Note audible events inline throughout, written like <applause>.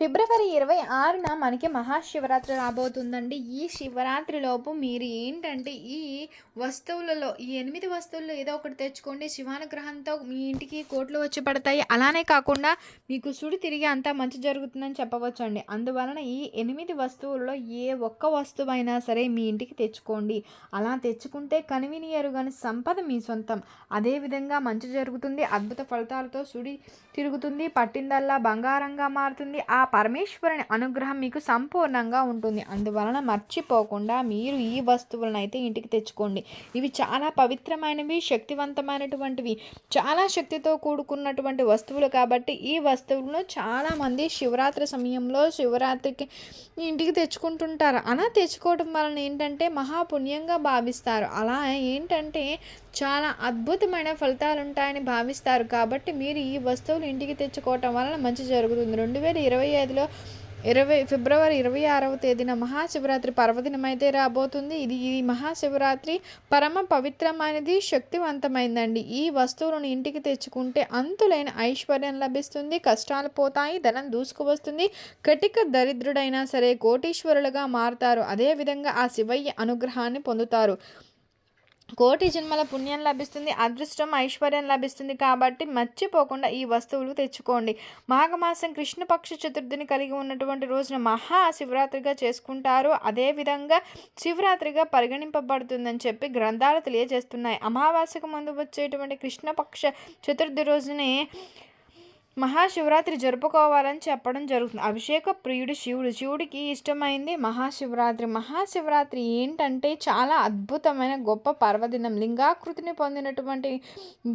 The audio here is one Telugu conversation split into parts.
ఫిబ్రవరి ఇరవై ఆరున మనకి మహాశివరాత్రి రాబోతుందండి. ఈ శివరాత్రిలోపు మీరు ఏంటంటే ఈ వస్తువులలో ఈ ఎనిమిది వస్తువుల్లో ఏదో ఒకటి తెచ్చుకోండి. శివానుగ్రహంతో మీ ఇంటికి కోట్లు వచ్చి పడతాయి. అలానే కాకుండా మీకు సుడి తిరిగి అంతా మంచి జరుగుతుందని చెప్పవచ్చు అండి అందువలన ఈ ఎనిమిది వస్తువుల్లో ఏ ఒక్క వస్తువు అయినా సరే మీ ఇంటికి తెచ్చుకోండి. అలా తెచ్చుకుంటే కనివినియరు కానీ సంపద మీ సొంతం. అదేవిధంగా మంచి జరుగుతుంది. అద్భుత ఫలితాలతో సుడి తిరుగుతుంది. పట్టిందల్లా బంగారంగా మారుతుంది. ఆ పరమేశ్వరుని అనుగ్రహం మీకు సంపూర్ణంగా ఉంటుంది. అందువలన మర్చిపోకుండా మీరు ఈ వస్తువులను అయితే ఇంటికి తెచ్చుకోండి. ఇవి చాలా పవిత్రమైనవి శక్తివంతమైనటువంటివి. చాలా శక్తితో కూడుకున్నటువంటి వస్తువులు కాబట్టి ఈ వస్తువులను చాలామంది శివరాత్రి సమయంలో శివరాత్రికి ఇంటికి తెచ్చుకుంటుంటారు. అలా తెచ్చుకోవడం వలన ఏంటంటే మహాపుణ్యంగా భావిస్తారు. అలా ఏంటంటే చాలా అద్భుతమైన ఫలితాలు ఉంటాయని భావిస్తారు. కాబట్టి మీరు ఈ వస్తువులు ఇంటికి తెచ్చుకోవటం వలన మంచి జరుగుతుంది. రెండు వేల ఇరవై ఐదులో ఇరవై ఫిబ్రవరి ఇరవై ఆరవ తేదీన మహాశివరాత్రి పర్వదినమైతే రాబోతుంది. ఇది ఈ మహాశివరాత్రి పరమ పవిత్రమైనది శక్తివంతమైందండి. ఈ వస్తువులను ఇంటికి తెచ్చుకుంటే అంతులైన ఐశ్వర్యం లభిస్తుంది కష్టాలు పోతాయి ధనం దూసుకువస్తుంది. కటిక దరిద్రుడైనా సరే కోటీశ్వరులుగా మారుతారు. అదేవిధంగా ఆ శివయ్య అనుగ్రహాన్ని పొందుతారు. కోటి జన్మల పుణ్యం లభిస్తుంది అదృష్టం ఐశ్వర్యం లభిస్తుంది కాబట్టి మర్చిపోకుండా ఈ వస్తువులు తెచ్చుకోండి. మాఘమాసం కృష్ణపక్ష చతుర్థిని కలిగి ఉన్నటువంటి రోజున మహా శివరాత్రిగా చేసుకుంటారు అదేవిధంగా శివరాత్రిగా పరిగణింపబడుతుందని చెప్పి గ్రంథాలు తెలియజేస్తున్నాయి. అమావాస్యకు ముందు వచ్చేటువంటి కృష్ణపక్ష చతుర్థి రోజునే మహాశివరాత్రి జరుపుకోవాలని చెప్పడం జరుగుతుంది. అభిషేక ప్రియుడు శివుడు. శివుడికి ఇష్టమైంది మహాశివరాత్రి. మహాశివరాత్రి ఏంటంటే చాలా అద్భుతమైన గొప్ప పర్వదినం. లింగాకృతిని పొందినటువంటి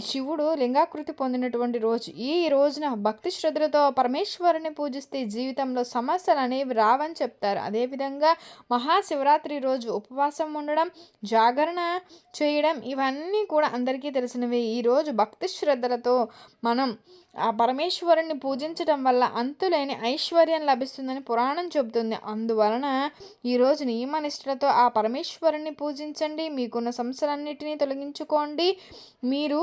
శివుడు లింగాకృతి పొందినటువంటి రోజు. ఈ రోజున భక్తి శ్రద్ధలతో పరమేశ్వరుని పూజిస్తే జీవితంలో సమస్యలు అనేవి రావని చెప్తారు. అదేవిధంగా మహాశివరాత్రి రోజు ఉపవాసం ఉండడం జాగరణ చేయడం ఇవన్నీ కూడా అందరికీ తెలిసినవి. ఈరోజు భక్తి శ్రద్ధలతో మనం ఆ పరమేశ్వరుణ్ణి పూజించడం వల్ల అంతులేని ఐశ్వర్యం లభిస్తుందని పురాణం చెబుతుంది. అందువలన ఈరోజు నియమనిష్టలతో ఆ పరమేశ్వరుణ్ణి పూజించండి. మీకున్న సమస్యలన్నిటినీ తొలగించుకోండి. మీరు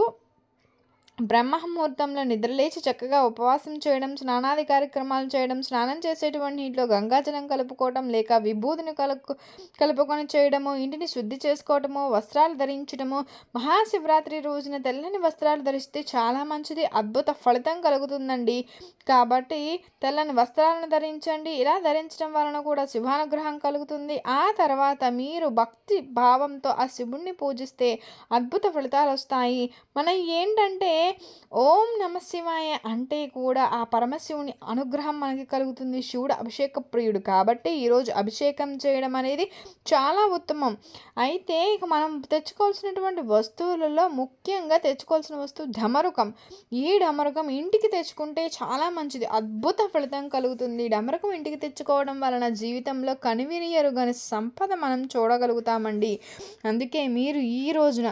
బ్రహ్మముహూర్తంలో నిద్రలేచి చక్కగా ఉపవాసం చేయడం స్నానాది కార్యక్రమాలు చేయడం స్నానం చేసేటువంటి నీటిలో గంగాజలం కలుపుకోవడం లేక విభూతిని కలుపు కలుపుకొని చేయడము ఇంటిని శుద్ధి చేసుకోవడము వస్త్రాలు ధరించడము మహాశివరాత్రి రోజున తెల్లని వస్త్రాలు ధరిస్తే చాలా మంచిది అద్భుత ఫలితం కలుగుతుందండి. కాబట్టి తెల్లని వస్త్రాలను ధరించండి. ఇలా ధరించడం వలన కూడా శివానుగ్రహం కలుగుతుంది. ఆ తర్వాత మీరు భక్తి భావంతో ఆ శివుణ్ణి పూజిస్తే అద్భుత ఫలితాలు వస్తాయి. మనం ఏంటంటే ఓం నమ శివాయ అంటే కూడా ఆ పరమశివుని అనుగ్రహం మనకి కలుగుతుంది. శివుడు అభిషేక ప్రియుడు కాబట్టి ఈరోజు అభిషేకం చేయడం అనేది చాలా ఉత్తమం. అయితే ఇక మనం తెచ్చుకోవాల్సినటువంటి వస్తువులలో ముఖ్యంగా తెచ్చుకోవాల్సిన వస్తువు ఢమరుకం ఈ ఢమరుకం ఇంటికి తెచ్చుకుంటే చాలా మంచిది. అద్భుత ఫలితం కలుగుతుంది. డమరుకం ఇంటికి తెచ్చుకోవడం వలన జీవితంలో కనివిరియరుగని సంపద మనం చూడగలుగుతామండి. అందుకే మీరు ఈ రోజున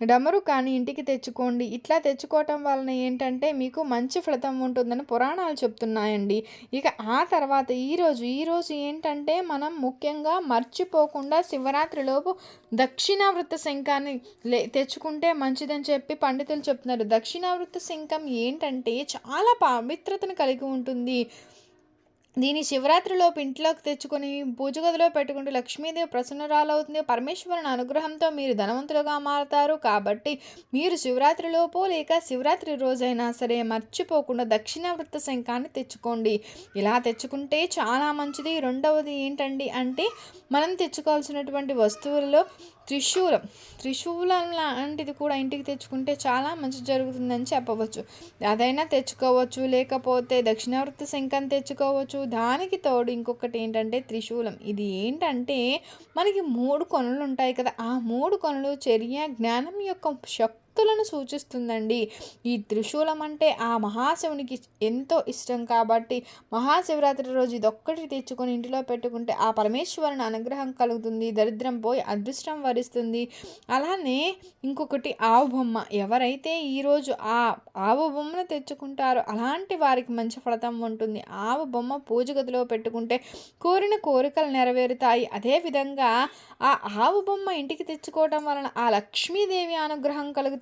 డమరు కానీ ఇంటికి తెచ్చుకోండి. ఇట్లా తెచ్చుకోవటం వలన ఏంటంటే మీకు మంచి ఫలితం ఉంటుందని పురాణాలు చెప్తున్నాయండి. ఇక ఆ తర్వాత ఈరోజు ఈరోజు ఏంటంటే మనం ముఖ్యంగా మర్చిపోకుండా శివరాత్రిలోపు దక్షిణావృత్త శంఖాన్ని లే తెచ్చుకుంటే మంచిదని చెప్పి పండితులు చెప్తున్నారు. దక్షిణావృత్త శంఖం ఏంటంటే చాలా పవిత్రతను కలిగి ఉంటుంది. దీని శివరాత్రిలోపు ఇంట్లోకి తెచ్చుకొని పూజగదిలో పెట్టుకుంటూ లక్ష్మీదేవి ప్రసన్నురాలవుతుంది. పరమేశ్వరుని అనుగ్రహంతో మీరు ధనవంతులుగా మారుతారు. కాబట్టి మీరు శివరాత్రిలోపు లేక శివరాత్రి రోజైనా సరే మర్చిపోకుండా దక్షిణావృత్త శంఖాన్ని తెచ్చుకోండి. ఇలా తెచ్చుకుంటే చాలా మంచిది. రెండవది ఏంటండి అంటే మనం తెచ్చుకోవాల్సినటువంటి వస్తువులలో త్రిశూలం త్రిశూలం లాంటిది కూడా ఇంటికి తెచ్చుకుంటే చాలా మంచి జరుగుతుందని చెప్పవచ్చు. అదైనా తెచ్చుకోవచ్చు లేకపోతే దక్షిణావృత్తి శంఖం తెచ్చుకోవచ్చు. దానికి తోడు ఇంకొకటి ఏంటంటే త్రిశూలం. ఇది ఏంటంటే మనకి మూడు కొనలు ఉంటాయి కదా ఆ మూడు కొనలు చర్య జ్ఞానం యొక్క శక్తి భక్తులను సూచిస్తుందండి. ఈ త్రిశూలం అంటే ఆ మహాశివునికి ఎంతో ఇష్టం కాబట్టి మహాశివరాత్రి రోజు ఇదొక్కటి తెచ్చుకొని ఇంటిలో పెట్టుకుంటే ఆ పరమేశ్వరుని అనుగ్రహం కలుగుతుంది దరిద్రం పోయి అదృష్టం వరిస్తుంది. అలానే ఇంకొకటి ఆవు బొమ్మ. ఎవరైతే ఈరోజు ఆ ఆవు బొమ్మను తెచ్చుకుంటారో అలాంటి వారికి మంచి ఫలితం ఉంటుంది. ఆవు బొమ్మ పూజ గదిలో పెట్టుకుంటే కోరిన కోరికలు నెరవేరుతాయి. అదేవిధంగా ఆ ఆవు బొమ్మ ఇంటికి తెచ్చుకోవడం వలన ఆ లక్ష్మీదేవి అనుగ్రహం కలుగుతుంది.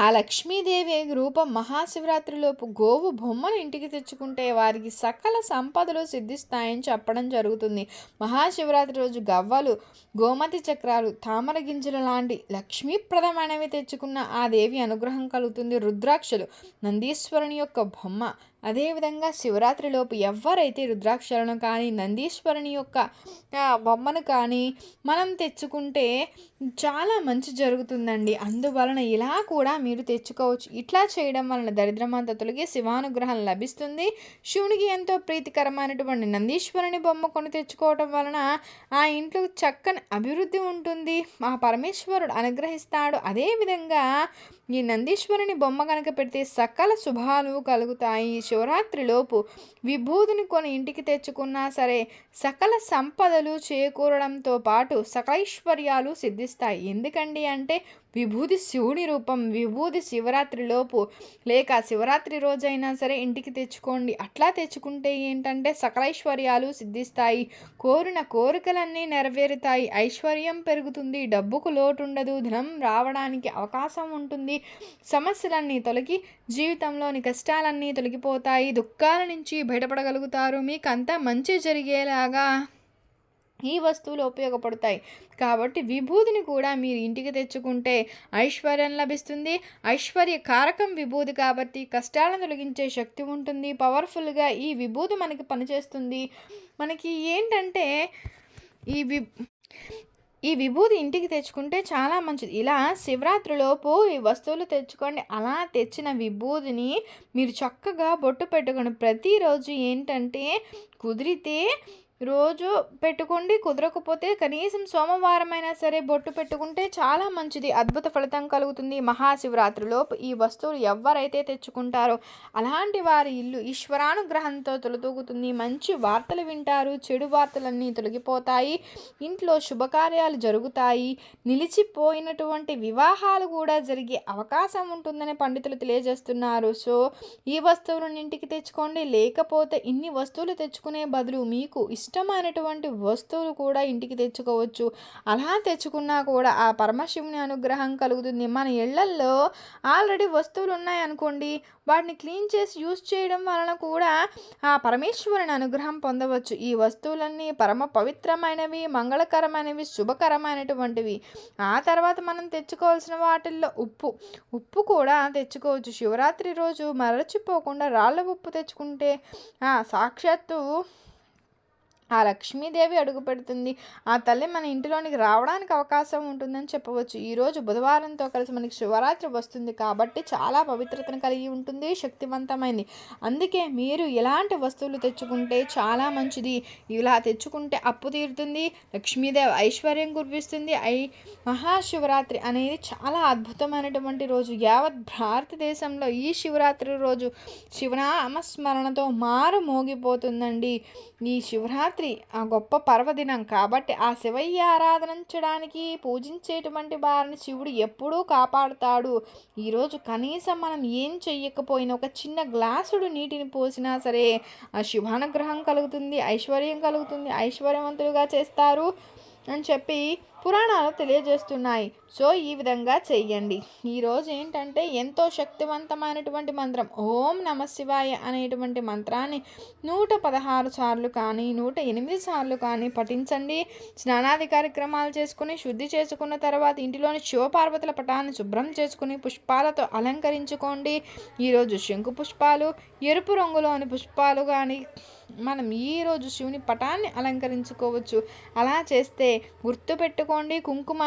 ఆ లక్ష్మీదేవి రూపం మహాశివరాత్రిలోపు గోవు బొమ్మను ఇంటికి తెచ్చుకుంటే వారికి సకల సంపదలు సిద్ధిస్తాయని చెప్పడం జరుగుతుంది. మహాశివరాత్రి రోజు గవ్వలు గోమతి చక్రాలు తామర గింజలు లాంటి లక్ష్మీప్రదమైనవి తెచ్చుకున్న ఆ దేవి అనుగ్రహం కలుగుతుంది రుద్రాక్షలు. నందీశ్వరుని యొక్క బొమ్మ అదేవిధంగా శివరాత్రిలోపు ఎవరైతే రుద్రాక్షలను కానీ నందీశ్వరుని యొక్క బొమ్మను కానీ మనం తెచ్చుకుంటే చాలా మంచి జరుగుతుందండి. అందువలన ఇలా కూడా మీరు తెచ్చుకోవచ్చు. ఇట్లా చేయడం వలన దరిద్రం తొలగి శివానుగ్రహం లభిస్తుంది. శివునికి ఎంతో ప్రీతికరమైనటువంటి నందీశ్వరుని బొమ్మ కొని తెచ్చుకోవడం వలన ఆ ఇంట్లో చక్కని అభివృద్ధి ఉంటుంది. ఆ పరమేశ్వరుడు అనుగ్రహిస్తాడు. అదేవిధంగా ఈ నందీశ్వరుని బొమ్మ కనుక పెడితే సకల శుభాలు కలుగుతాయి. శివరాత్రిలోపు విభూతిని కొని ఇంటికి తెచ్చుకున్నా సరే సకల సంపదలు చేకూరడంతో పాటు సకలైశ్వర్యాలు సిద్ధిస్తాయి. ఎందుకండి అంటే విభూతి శివుని రూపం విభూతి శివరాత్రిలోపు. లేక శివరాత్రి రోజైనా సరే ఇంటికి తెచ్చుకోండి. అట్లా తెచ్చుకుంటే ఏంటంటే సకలైశ్వర్యాలు సిద్ధిస్తాయి. కోరిన కోరికలన్నీ నెరవేరుతాయి. ఐశ్వర్యం పెరుగుతుంది. డబ్బుకు లోటు ఉండదు ధనం రావడానికి అవకాశం ఉంటుంది. సమస్యలన్నీ తొలగి జీవితంలోని కష్టాలన్నీ తొలగిపోతాయి. దుఃఖాల నుంచి బయటపడగలుగుతారు. మీకు అంతా మంచి జరిగేలాగా ఈ వస్తువులు ఉపయోగపడతాయి. కాబట్టి విభూతిని కూడా మీరు ఇంటికి తెచ్చుకుంటే ఐశ్వర్యం లభిస్తుంది. ఐశ్వర్య కారకం విభూతి కాబట్టి కష్టాలను తొలగించే శక్తి ఉంటుంది. పవర్ఫుల్గా ఈ విభూతి మనకి పనిచేస్తుంది. మనకి ఏంటంటే ఈ వి ఈ విభూతి ఇంటికి తెచ్చుకుంటే చాలా మంచిది. ఇలా శివరాత్రిలోపు ఈ వస్తువులు తెచ్చుకోండి. అలా తెచ్చిన విభూతిని మీరు చక్కగా బొట్టు పెట్టుకోండి ప్రతిరోజు ఏంటంటే కుదిరితే రోజు పెట్టుకోండి కుదరకపోతే కనీసం సోమవారం అయినా సరే బొట్టు పెట్టుకుంటే చాలా మంచిది. అద్భుత ఫలితం కలుగుతుంది. మహాశివరాత్రిలోపు ఈ వస్తువులు ఎవరైతే తెచ్చుకుంటారో అలాంటి వారి ఇల్లు ఈశ్వరానుగ్రహంతో తొలతూగుతుంది. మంచి వార్తలు వింటారు చెడు వార్తలన్నీ తొలగిపోతాయి ఇంట్లో శుభకార్యాలు జరుగుతాయి నిలిచిపోయినటువంటి వివాహాలు కూడా జరిగే అవకాశం ఉంటుందని పండితులు తెలియజేస్తున్నారు. సో ఈ వస్తువులను ఇంటికి తెచ్చుకోండి. లేకపోతే ఇన్ని వస్తువులు తెచ్చుకునే బదులు మీకు ఇష్టమైనటువంటి వస్తువులు కూడా ఇంటికి తెచ్చుకోవచ్చు. అలా తెచ్చుకున్నా కూడా ఆ పరమశివుని అనుగ్రహం కలుగుతుంది. మన ఇళ్ళల్లో ఆల్రెడీ వస్తువులు ఉన్నాయనుకోండి వాటిని క్లీన్ చేసి యూజ్ చేయడం వలన కూడా ఆ పరమేశ్వరుని అనుగ్రహం పొందవచ్చు. ఈ వస్తువులన్నీ పరమ పవిత్రమైనవి మంగళకరమైనవి శుభకరమైనటువంటివి. ఆ తర్వాత మనం తెచ్చుకోవాల్సిన వాటిల్లో ఉప్పు. ఉప్పు కూడా తెచ్చుకోవచ్చు. శివరాత్రి రోజు మరచిపోకుండా రాళ్ళ ఉప్పు తెచ్చుకుంటే సాక్షాత్తు ఆ లక్ష్మీదేవి అడుగు పెడుతుంది. ఆ తల్లి మన ఇంటిలోనికి రావడానికి అవకాశం ఉంటుందని చెప్పవచ్చు. ఈరోజు బుధవారంతో కలిసి మనకి శివరాత్రి వస్తుంది కాబట్టి చాలా పవిత్రతను కలిగి ఉంటుంది శక్తివంతమైంది. అందుకే మీరు ఎలాంటి వస్తువులు తెచ్చుకుంటే చాలా మంచిది. ఇలా తెచ్చుకుంటే అప్పు తీరుతుంది లక్ష్మీదేవి ఐశ్వర్యం కురిపిస్తుంది. ఐ మహాశివరాత్రి అనేది చాలా అద్భుతమైనటువంటి రోజు. యావత్ భారతదేశంలో ఈ శివరాత్రి రోజు శివనామస్మరణతో మారు మోగిపోతుందండి. ఈ శివరాత్రి ఆ గొప్ప పర్వదినం కాబట్టి ఆ శివయ్య ఆరాధనించడానికి పూజించేటువంటి వారిని శివుడు ఎప్పుడూ కాపాడుతాడు. ఈరోజు కనీసం మనం ఏం చెయ్యకపోయినా ఒక చిన్న గ్లాసుడు నీటిని పోసినా సరే ఆ శివానుగ్రహం కలుగుతుంది ఐశ్వర్యం కలుగుతుంది ఐశ్వర్యవంతులుగా చేస్తారు. అని చెప్పి పురాణాలు తెలియజేస్తున్నాయి. సో ఈ విధంగా చెయ్యండి. ఈరోజు ఏంటంటే ఎంతో శక్తివంతమైనటువంటి మంత్రం ఓం నమ శివాయ అనేటువంటి మంత్రాన్ని నూట పదహారు సార్లు కానీ నూట ఎనిమిది సార్లు కానీ పఠించండి. స్నానాది కార్యక్రమాలు చేసుకుని శుద్ధి చేసుకున్న తర్వాత ఇంటిలోని శివపార్వతుల పటాన్ని శుభ్రం చేసుకుని పుష్పాలతో అలంకరించుకోండి. ఈరోజు శంకు పుష్పాలు ఎరుపు రంగులోని పుష్పాలు కానీ మనం ఈరోజు శివుని పటాన్ని అలంకరించుకోవచ్చు. అలా చేస్తే గుర్తుపెట్టుకోండి కుంకుమ.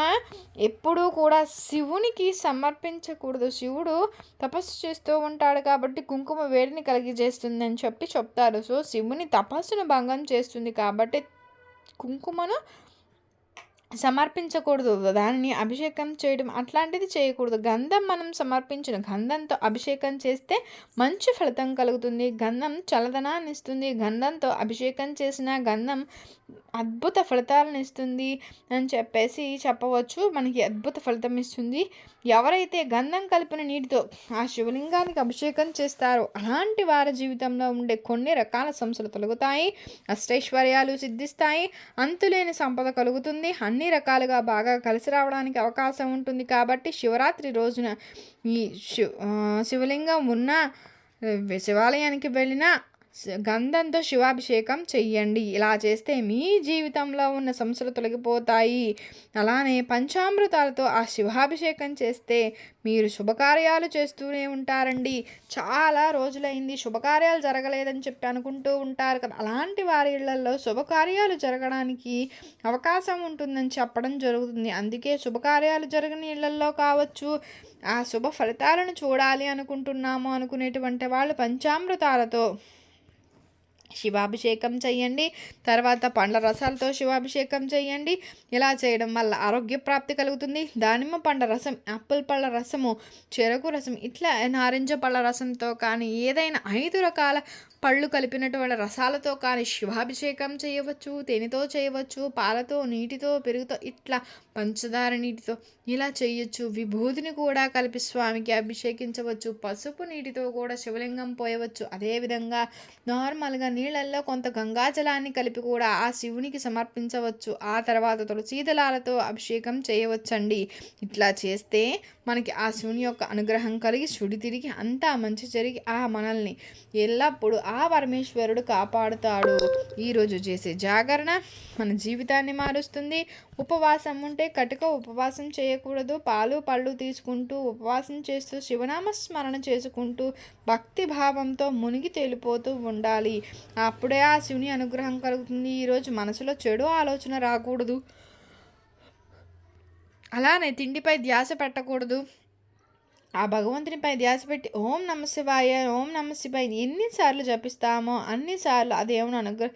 ఎప్పుడూ కూడా శివునికి సమర్పించకూడదు. శివుడు తపస్సు చేస్తూ ఉంటాడు కాబట్టి కుంకుమ వేడిని కలిగజేస్తుంది అని చెప్పి చెప్తారు. సో శివుని తపస్సును భంగం చేస్తుంది కాబట్టి కుంకుమను సమర్పించకూడదు. దానిని అభిషేకం చేయడం అట్లాంటిది చేయకూడదు. గంధం మనం సమర్పించిన గంధంతో అభిషేకం చేస్తే మంచి ఫలితం కలుగుతుంది. గంధం చల్లదనాన్ని ఇస్తుంది. గంధంతో అభిషేకం చేసిన గంధం అద్భుత ఫలితాలను ఇస్తుంది అని చెప్పేసి చెప్పవచ్చు. మనకి అద్భుత ఫలితం ఇస్తుంది. ఎవరైతే గంధం కలిపిన నీటితో ఆ శివలింగానికి అభిషేకం చేస్తారో అలాంటి వారి జీవితంలో ఉండే కొన్ని రకాల సమస్యలు తొలగుతాయి. అష్టైశ్వర్యాలు సిద్ధిస్తాయి. అంతులేని సంపద కలుగుతుంది. అన్ని అన్ని రకాలుగా బాగా కలిసి రావడానికి అవకాశం ఉంటుంది. కాబట్టి శివరాత్రి రోజున ఈ శివ శివలింగం ఉన్న శివాలయానికి వెళ్ళినా గంధంతో శివాభిషేకం చెయ్యండి. ఇలా చేస్తే మీ జీవితంలో ఉన్న సమస్యలు తొలగిపోతాయి. అలానే పంచామృతాలతో ఆ శివాభిషేకం చేస్తే మీరు శుభకార్యాలు చేస్తూనే ఉంటారండి. చాలా రోజులైంది శుభకార్యాలు జరగలేదని చెప్పి అనుకుంటూ ఉంటారు కదా. అలాంటి వారి ఇళ్ళలో శుభకార్యాలు జరగడానికి అవకాశం ఉంటుందని చెప్పడం జరుగుతుంది. అందుకే శుభకార్యాలు జరగని ఇళ్ళలో కావచ్చు ఆ శుభ ఫలితాలను చూడాలి అనుకుంటున్నాము అనుకునేటువంటి వాళ్ళు పంచామృతాలతో. శివాభిషేకం చేయండి. తర్వాత పండ్ల రసాలతో శివాభిషేకం చేయండి. ఇలా చేయడం వల్ల ఆరోగ్య ప్రాప్తి కలుగుతుంది. దానిమ్మ పండ్ల రసం యాపిల్ పళ్ళ రసము చెరకు రసం ఇట్లా నారింజ పళ్ళ రసంతో కానీ ఏదైనా ఐదు రకాల పళ్ళు కలిపినటువంటి రసాలతో కానీ శివాభిషేకం చేయవచ్చు. తేనెతో చేయవచ్చు. పాలతో నీటితో పెరుగుతో ఇట్లా పంచదార నీటితో ఇలా చేయొచ్చు. విభూతిని కూడా కలిపి స్వామికి అభిషేకించవచ్చు. పసుపు నీటితో కూడా శివలింగం పోయవచ్చు. అదేవిధంగా నార్మల్గా నీళ్ళల్లో కొంత గంగాజలాన్ని కలిపి కూడా ఆ శివునికి సమర్పించవచ్చు. ఆ తర్వాత తులసీదళాలతో అభిషేకం చేయవచ్చండి. ఇట్లా చేస్తే మనకి ఆ శివుని యొక్క అనుగ్రహం కలిగి శుడి తిరిగి అంతా మంచి జరిగి ఆ మనల్ని ఎల్లప్పుడూ ఆ పరమేశ్వరుడు కాపాడుతాడు. ఈరోజు చేసే జాగరణ మన జీవితాన్ని మారుస్తుంది. ఉపవాసం ఉంటే కటుక ఉపవాసం చేయకూడదు. పాలు పళ్ళు తీసుకుంటూ ఉపవాసం చేస్తూ శివనామ స్మరణ చేసుకుంటూ భక్తి భావంతో మునిగి తేలిపోతూ ఉండాలి. అప్పుడే ఆ శివుని అనుగ్రహం కలుగుతుంది. ఈరోజు మనసులో చెడు ఆలోచన రాకూడదు. అలానే తిండిపై ధ్యాస పెట్టకూడదు. ఆ భగవంతునిపై ధ్యాస పెట్టి ఓం నమ శివాయ ఓం నమ శివాయ ఎన్నిసార్లు జపిస్తామో అన్నిసార్లు అదేమో దేవుని అనుగ్రహ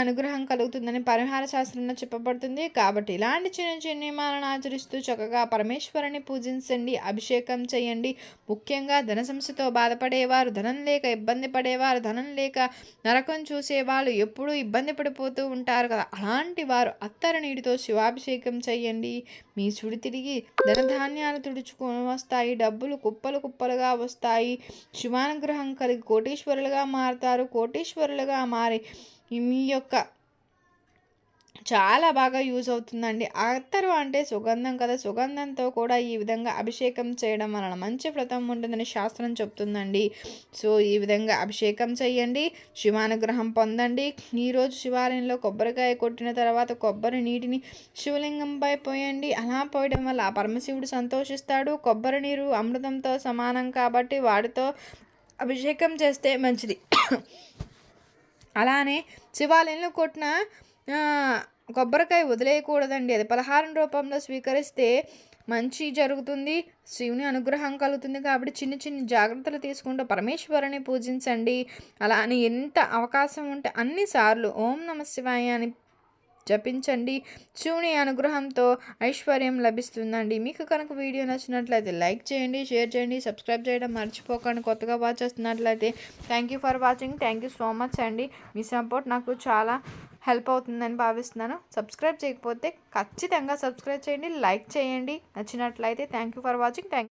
అనుగ్రహం కలుగుతుందని పరిహార శాస్త్రంలో చెప్పబడుతుంది. కాబట్టి ఇలాంటి చిన్న చిన్న నియమాలను ఆచరిస్తూ చక్కగా పరమేశ్వరుని పూజించండి అభిషేకం చేయండి. ముఖ్యంగా ధన సమస్యతో బాధపడేవారు ధనం లేక ఇబ్బంది పడేవారు ధనం లేక నరకం చూసేవాళ్ళు ఎప్పుడూ ఇబ్బంది పడిపోతూ ఉంటారు కదా. అలాంటి వారు అత్తర నీటితో శివాభిషేకం చేయండి. మీ సుడి తిరిగి ధనధాన్యాలు తుడుచుకొని వస్తాయి డబ్బులు కుప్పలు కుప్పలుగా వస్తాయి. శివానుగ్రహం కలిగి కోటీశ్వరులుగా మారతారు. కోటీశ్వరులుగా మారి మీ యొక్క చాలా బాగా యూజ్ అవుతుందండి. అత్తరు అంటే సుగంధం కదా సుగంధంతో కూడా ఈ విధంగా అభిషేకం చేయడం వలన మంచి ఫలితం ఉంటుందని శాస్త్రం చెప్తుందండి. సో ఈ విధంగా అభిషేకం చేయండి శివానుగ్రహం పొందండి. ఈరోజు శివాలయంలో కొబ్బరికాయ కొట్టిన తర్వాత కొబ్బరి నీటిని శివలింగంపై పోయండి. అలా పోయడం వల్ల ఆ పరమశివుడు సంతోషిస్తాడు. కొబ్బరి నీరు అమృతంతో సమానం కాబట్టి వాటితో అభిషేకం చేస్తే మంచిది. <coughs> అలానే శివాలయంలో కొట్టిన కొబ్బరికాయ వదిలేయకూడదండి. అది పలహారం రూపంలో స్వీకరిస్తే మంచి జరుగుతుంది శివుని అనుగ్రహం కలుగుతుంది కాబట్టి చిన్న చిన్న జాగ్రత్తలు తీసుకుంటూ పరమేశ్వరుని పూజించండి. అలా అని ఎంత అవకాశం ఉంటే అన్నిసార్లు ఓం నమ శివాయ అని జపించండి. శివుని అనుగ్రహంతో ఐశ్వర్యం లభిస్తుందండి. మీకు కనుక వీడియో నచ్చినట్లయితే లైక్ చేయండి షేర్ చేయండి సబ్స్క్రైబ్ చేయడం మర్చిపోకండి. కొత్తగా వాచ్ చేస్తున్నట్లయితే thank you for watching. Thank you so much అండి. మీ సపోర్ట్ నాకు చాలా హెల్ప్ అవుతుందని భావిస్తున్నాను. సబ్స్క్రైబ్ చేయకపోతే ఖచ్చితంగా సబ్స్క్రైబ్ చేయండి లైక్ చేయండి. నచ్చినట్లయితే thank you for watching. Thank